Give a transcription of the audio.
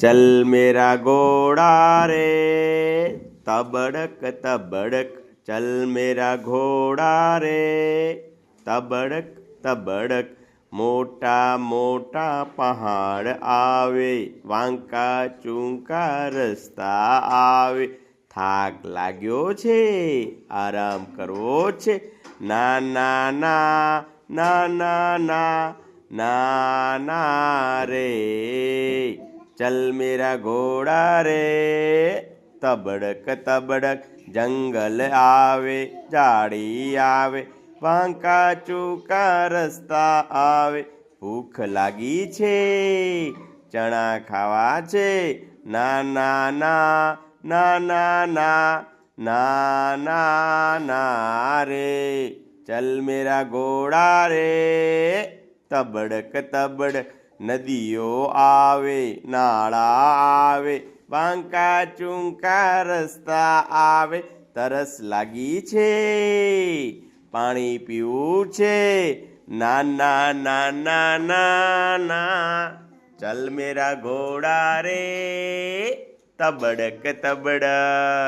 चल मेरा घोड़ा रे तबड़क तबड़क चल मेरा घोड़ा रे तबड़क તબડક, મોટા મોટા પહાડ આવે. વાંકા, ચૂંકા, રસ્તા આવે. થાક લાગ્યો છે, આરામ કરવો છે. ના ના ના ના ના ના ના રે. ચલ મેરા ઘોડા રે તબડક તબડક જંગલ આવે જાડી આવે વાંકા ચૂકા રસ્તા આવે ભૂખ લાગી છે ચણા ખાવા છે ના ના ના ના ના ના ના ના ના રે ચલ મેરા ઘોડા રે તબડક તબડક નદીઓ આવે, નાળા આવે, વાંકા ચૂંકા રસ્તા આવે. તરસ લાગી છે, પાણી પીવું છે. ના ના ના ના ચલ મેરા ઘોડા રે, તબડક તબડક.